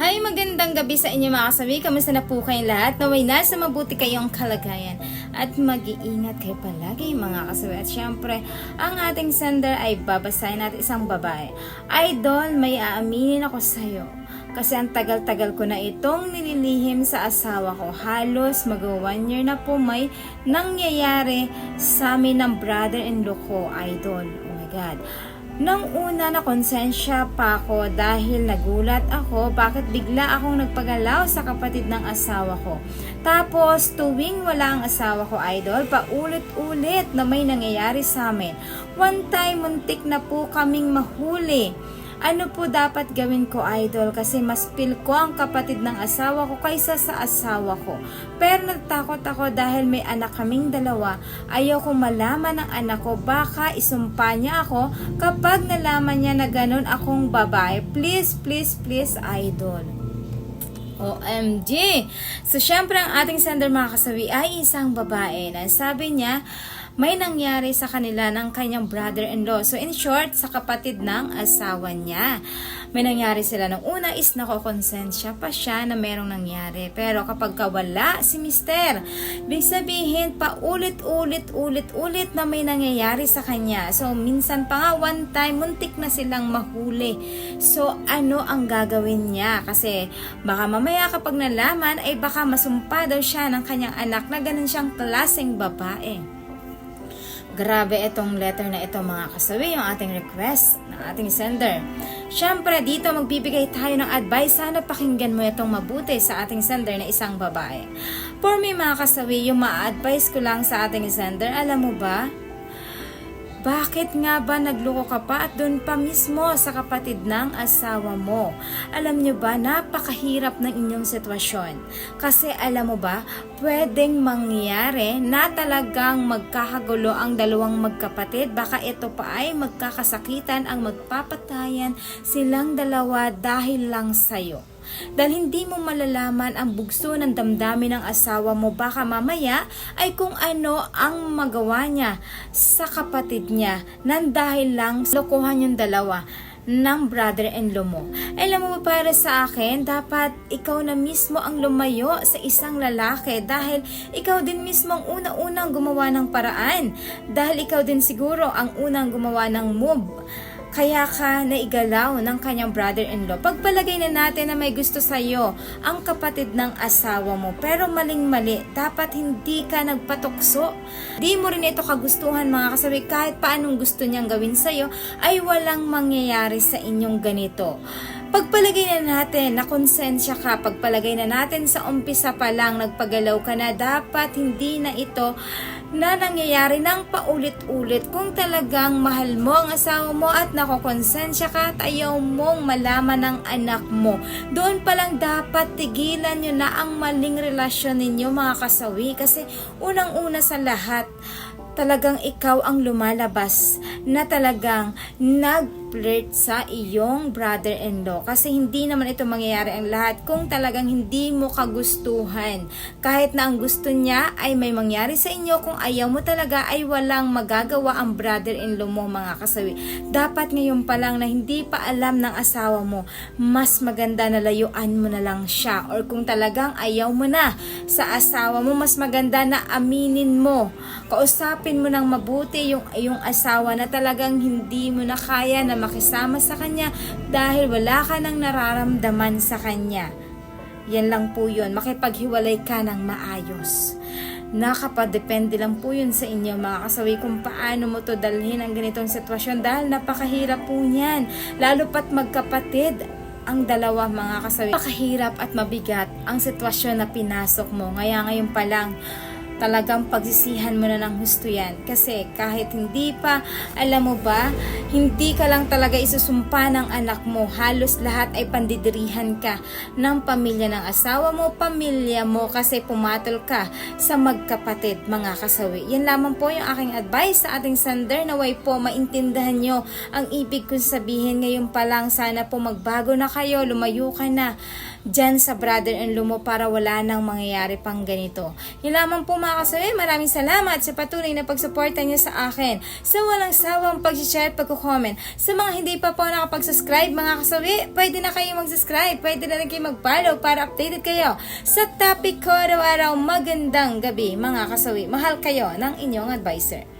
Hi, magandang gabi sa inyo mga kasabi. Kamusta na po kayong lahat? Naway nasa mabuti kayong kalagayan. At mag-iingat kayo palagi mga kasabi. At syempre, ang ating sender ay babasahin natin isang babae. Idol, may aaminin ako sa'yo. Kasi ang tagal-tagal ko na itong nililihim sa asawa ko. Halos mag one year na po may nangyayari sa amin ng brother-in-law ko, idol. Oh my God. Nang una na konsensya pa ako dahil nagulat ako bakit bigla akong nagpagalaw sa kapatid ng asawa ko. Tapos tuwing wala ang asawa ko idol, paulit-ulit na may nangyayari sa amin. One time muntik na po kaming mahuli. Ano po dapat gawin ko, idol? Kasi mas feel ko ang kapatid ng asawa ko kaysa sa asawa ko. Pero natakot ako dahil may anak kaming dalawa. Ayaw ko malaman ng anak ko. Baka isumpa niya ako kapag nalaman niya na ganun akong babae. Please, please, please, idol. OMG! So, syempre, ang ating sender mga kasawi ay isang babae na sabi niya, may nangyari sa kanila ng kanyang brother-in-law. So, in short, sa kapatid ng asawa niya. May nangyari sila nung una is nakokonsensya pa siya na merong nangyari. Pero kapag kawala si mister, ibig sabihin paulit-ulit-ulit-ulit na may nangyayari sa kanya. So, minsan pa nga one time, muntik na silang mahuli. So, ano ang gagawin niya? Kasi baka mamaya kapag nalaman, ay baka masumpa daw siya ng kanyang anak na ganun siyang klaseng babae. Grabe itong letter na ito mga kasawi, yung ating request ng ating sender. Siyempre, dito magbibigay tayo ng advice. Sana pakinggan mo itong mabuti sa ating sender na isang babae. For me mga kasawi, yung ma-advise ko lang sa ating sender, alam mo ba, bakit nga ba nagloko ka pa at doon pa mismo sa kapatid ng asawa mo? Alam nyo ba, napakahirap ng inyong sitwasyon. Kasi alam mo ba, pwedeng mangyari na talagang magkakagulo ang dalawang magkapatid. Baka ito pa ay magkakasakitan ang magpapatayan silang dalawa dahil lang sa'yo. Dahil hindi mo malalaman ang bugso ng damdamin ng asawa mo baka mamaya ay kung ano ang magawa niya sa kapatid niya nang dahil lang lokohan yung dalawa ng brother-in-law mo. Alam mo para sa akin, dapat ikaw na mismo ang lumayo sa isang lalaki dahil ikaw din mismo ang una-unang gumawa ng paraan. Dahil ikaw din siguro ang unang gumawa ng move kaya ka naigalaw ng kanyang brother-in-law. Pagpalagay na natin na may gusto sa iyo ang kapatid ng asawa mo, pero maling-mali, dapat hindi ka nagpatukso. Di mo rin ito kagustuhan mga kasabi, kahit paanong gusto niyang gawin sa iyo, ay walang mangyayari sa inyong ganito. Pagpalagay na natin na konsensya ka, pagpalagay na natin sa umpisa pa lang nagpagalaw ka na, dapat hindi na ito na nangyayari ng paulit-ulit kung talagang mahal mo ang asawa mo at nakokonsensya ka at ayaw mong malaman ng anak mo. Doon pa lang dapat tigilan nyo na ang maling relasyon ninyo mga kasawi kasi unang-una sa lahat, talagang ikaw ang lumalabas na talagang nag-flirt sa iyong brother-in-law. Kasi hindi naman ito mangyayari ang lahat kung talagang hindi mo kagustuhan. Kahit na ang gusto niya ay may mangyari sa inyo, kung ayaw mo talaga ay walang magagawa ang brother-in-law mo mga kasawi. Dapat ngayon pa lang na hindi pa alam ng asawa mo, mas maganda na layuan mo na lang siya. Or kung talagang ayaw mo na sa asawa mo, mas maganda na aminin mo. Kausapin mo ng mabuti yung, yung asawa na talagang hindi mo na kaya na makisama sa kanya dahil wala ka nang nararamdaman sa kanya. Yan lang po yun. Makipaghiwalay ka ng maayos. Nakapadepende lang po yun sa inyo mga kasawi kung paano mo to dalhin ang ganitong sitwasyon dahil napakahirap po niyan. Lalo pat magkapatid ang dalawa mga kasawi. Napakahirap at mabigat ang sitwasyon na pinasok mo. Ngaya ngayon pa lang, talagang pagsisihan mo na ng husto yan. Kasi kahit hindi pa, alam mo ba, hindi ka lang talaga isusumpa ng anak mo. Halos lahat ay pandidirihan ka ng pamilya ng asawa mo, pamilya mo kasi pumatol ka sa magkapatid, mga kasawi. Yan lamang po yung aking advice sa ating sender naway po maintindahan nyo ang ibig kong sabihin ngayon pa lang. Sana po magbago na kayo, lumayo ka na dyan sa brother-in-law mo para wala nang mangyayari pang ganito. Yun lamang po mga kasawi, maraming salamat sa patuloy na pagsuporta niyo sa akin, sa walang sawang pag-share at pag-comment. Sa mga hindi pa po nakapag-subscribe mga kasawi, pwede na kayo mag-subscribe, pwede na rin kayo mag-follow para updated kayo sa topic ko araw-araw. Magandang gabi mga kasawi. Mahal kayo ng inyong advisor.